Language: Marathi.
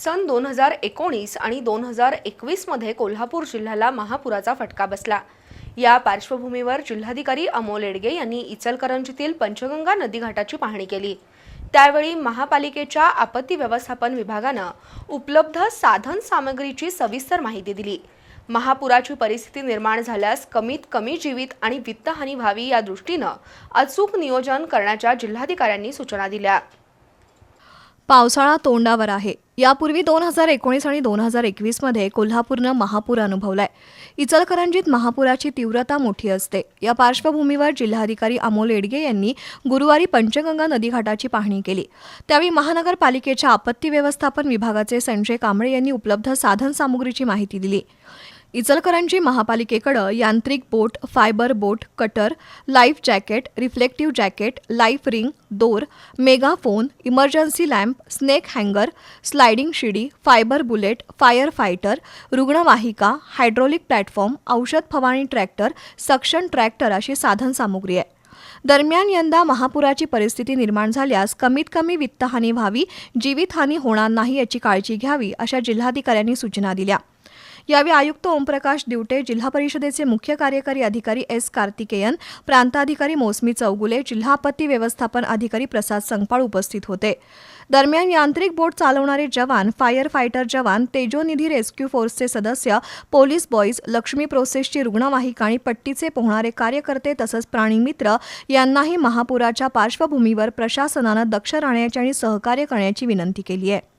सन दोन हजार एकोणीस आणि दोन हजार एकवीसमध्ये कोल्हापूर जिल्ह्याला महापुराचा फटका बसला. या पार्श्वभूमीवर जिल्हाधिकारी अमोल एडगे यांनी इचलकरंजीतील पंचगंगा नदीघाटाची पाहणी केली. त्यावेळी महापालिकेच्या आपत्ती व्यवस्थापन विभागानं उपलब्ध साधन सामग्रीची सविस्तर माहिती दिली. महापुराची परिस्थिती निर्माण झाल्यास कमीत कमी जीवित आणि वित्तहानी व्हावी या दृष्टीनं अचूक नियोजन करण्याच्या जिल्हाधिकाऱ्यांनी सूचना दिल्या. पावसाळा तोंडावर आहे. यापूर्वी दोन हजार एकोणीस आणि दोन हजार एकवीसमध्ये कोल्हापूरनं महापूर अनुभवलाय. इचलकरंजीत महापुराची तीव्रता मोठी असते. या पार्श्वभूमीवर जिल्हाधिकारी अमोल एडगे यांनी गुरुवारी पंचगंगा नदीघाटाची पाहणी केली. त्यावेळी महानगरपालिकेच्या आपत्ती व्यवस्थापन विभागाचे संजय कांबळे यांनी उपलब्ध साधनसामुग्रीची माहिती दिली. इचलकरंजी महापालिकेकडं यांत्रिक boat fibre boat cutter life jacket reflective jacket life ring दोर मेगाफोन इमर्जन्सी लॅम्प स्नेक हँगर स्लायडिंग शिडी फायबर बुलेट फायर फायटर रुग्णवाहिका हायड्रोलिक प्लॅटफॉर्म औषध फवारणी ट्रॅक्टर सक्शन ट्रॅक्टर अशी साधनसामुग्री आहे. दरम्यान यंदा महापुराची परिस्थिती निर्माण झाल्यास कमीत कमी वित्तहानी व्हावी जीवितहानी होणार नाही याची काळजी घ्यावी अशा जिल्हाधिकाऱ्यांनी सूचना दिल्या. यावेळी आयुक्त ओमप्रकाश दिवटे जिल्हा परिषदेचे मुख्य कार्यकारी अधिकारी एस कार्तिकेयन प्रांताधिकारी मोसमी चौगुले जिल्हा आपत्ती व्यवस्थापन अधिकारी प्रसाद संगपाळ उपस्थित होते. दरम्यान यांत्रिक बोट चालवणारे जवान फायर फायटर जवान तेजोनिधी रेस्क्यू फोर्सचे सदस्य पोलीस बॉईज लक्ष्मी प्रोसेसची रुग्णवाहिका आणि पट्टीचे पोहणारे कार्यकर्ते तसंच प्राणीमित्र यांनाही महापुराच्या पार्श्वभूमीवर प्रशासनानं दक्ष राहण्याची आणि सहकार्य करण्याची विनंती केली आहे.